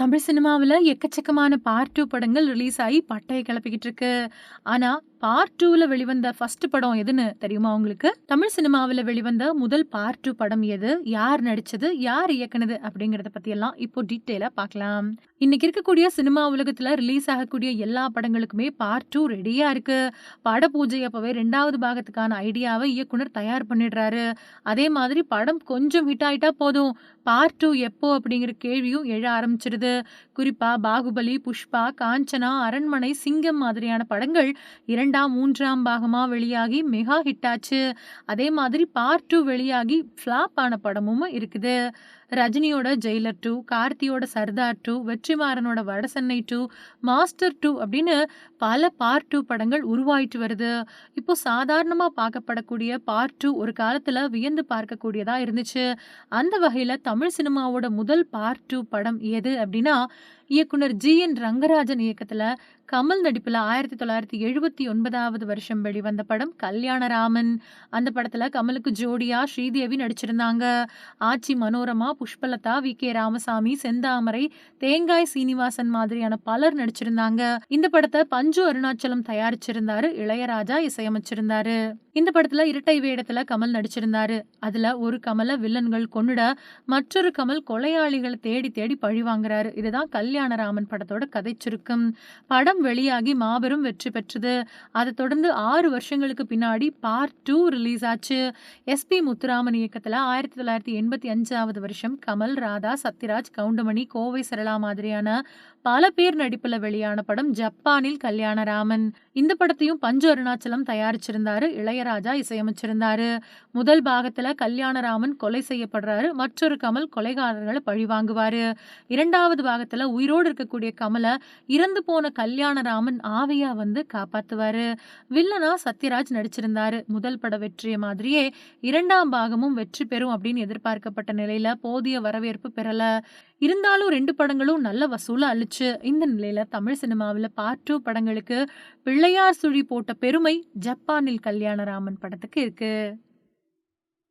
தமிழ் சினிமாவில் எக்கச்சக்கமான part two படங்கள் ரிலீஸ் ஆகி பட்டையை கிளப்பிக்கிட்டு இருக்கு. ஆனால் பார்ட் டூவில் வெளிவந்த ஃபர்ஸ்ட் படம் எதுன்னு தெரியுமா உங்களுக்கு? தமிழ் சினிமாவில் வெளிவந்த முதல் பார்ட் டூ படம் எது? யார் நடிச்சது? யார் இயக்குனது? அப்படிங்கிறத பற்றியெல்லாம் இப்போ டீட்டெயிலாக பார்க்கலாம். இன்னைக்கு இருக்கக்கூடிய சினிமா உலகத்தில் ரிலீஸ் ஆகக்கூடிய எல்லா படங்களுக்குமே பார்ட் டூ ரெடியாக இருக்குது பட பூஜை அப்போவே ரெண்டாவது பாகத்துக்கான ஐடியாவை இயக்குனர் தயார் பண்ணிடுறாரு. அதே மாதிரி படம் கொஞ்சம் ஹிட் ஆகிட்டா போதும், பார்ட் டூ எப்போ அப்படிங்கிற கேள்வியும் எழ ஆரம்பிச்சிடுது. குறிப்பா பாகுபலி, புஷ்பா, காஞ்சனா, அரண்மனை, சிங்கம் மாதிரியான படங்கள் 2ஆம், 3ஆம் பாகமா வெளியாகி மெகா ஹிட் ஆச்சு. அதே மாதிரி பார்ட் டூ வெளியாகி ஃப்ளாப் ஆன படமும் இருக்குது. ரஜினியோட ஜெயிலர் டூ கார்த்தியோட சர்தார் டூ வெற்றிமாறனோட வடசென்னை டூ மாஸ்டர் டூ அப்படின்னு பல பார்ட் டூ படங்கள் உருவாயிட்டு வருது. இப்போ சாதாரணமாக பார்க்கப்படக்கூடிய பார்ட் டூ ஒரு காலத்தில் வியந்து பார்க்கக்கூடியதாக இருந்துச்சு. அந்த வகையில் தமிழ் சினிமாவோட முதல் பார்ட் டூ படம் எது அப்படின்னா, இயக்குனர் ஜி. என். ரங்கராஜன் இயக்கத்தில் கமல் நடிப்புல 1979வது வருஷம் வெளிவந்த படம் கல்யாணராமன். அந்த படத்துல கமலுக்கு ஜோடியா ஸ்ரீதேவி நடிச்சிருந்தாங்க. ஆச்சி மனோரமா, புஷ்பலதா, வி. கே. ராமசாமி, செந்தாமரை, தேங்காய் சீனிவாசன் மாதிரியான பலர் நடிச்சிருந்தாங்க. இந்த படத்தை பஞ்சு அருணாச்சலம் தயாரிச்சிருந்தாரு. இளையராஜா இசையமைச்சிருந்தாரு. இந்த படத்துல இரட்டை வேடத்துல கமல் நடிச்சிருந்தாரு. அதுல ஒரு கமல வில்லன்கள் கொன்னுட, மற்றொரு கமல் கொலையாளிகளை தேடி தேடி பழி வாங்குறாரு. இதுதான் கல்யாணராமன் படத்தோட கதை சுருக்கம். படம் படம் வெளியாகி மாபெரும் வெற்றி பெற்றது. அதை தொடர்ந்து ஆறு வருஷங்களுக்கு பின்னாடி பார்ட் டூ ரிலீஸ் ஆச்சு. எஸ்பி முத்துராமன் இயக்கத்தில் ஆயிரத்தி தொள்ளாயிரத்தி எண்பத்தி அஞ்சாவது வருஷம் கமல், ராதா, சத்யராஜ், கவுண்டமணி, கோவை சரளா மாதிரியான பல பேர் நடிப்பில் வெளியான படம் ஜப்பானில் கல்யாணராமன். இந்த படத்தையும் பஞ்சு அருணாச்சலம் தயாரிச்சிருந்தாரு. இளையராஜா இசையமைச்சிருந்தாரு. முதல் பாகத்துல கல்யாணராமன் கொலை செய்யப்படுறாரு. மற்றொரு கமல் கொலைகாரர்களை பழிவாங்குவாரு இரண்டாவது பாகத்தில் உயிரோடு இருக்கக்கூடிய கமலை இறந்து போன கல்யாண கல்யாணராமன் ஆவியா வந்து காப்பாத்துவாரு. வில்லனா சத்யராஜ் நடிச்சிருந்தாரு. முதல் பட வெற்றிய மாதிரியே இரண்டாம் பாகமும் வெற்றி பெறும் அப்படின்னு எதிர்பார்க்கப்பட்ட நிலையில போதிய வரவேற்பு பெறல. இருந்தாலும் ரெண்டு படங்களும் நல்ல வசூலை அழிச்சு இந்த நிலையில தமிழ் சினிமாவில் பார்ட் டூ படங்களுக்கு பிள்ளையார் சுழி போட்ட பெருமை ஜப்பானில் கல்யாணராமன் படத்துக்கு இருக்கு.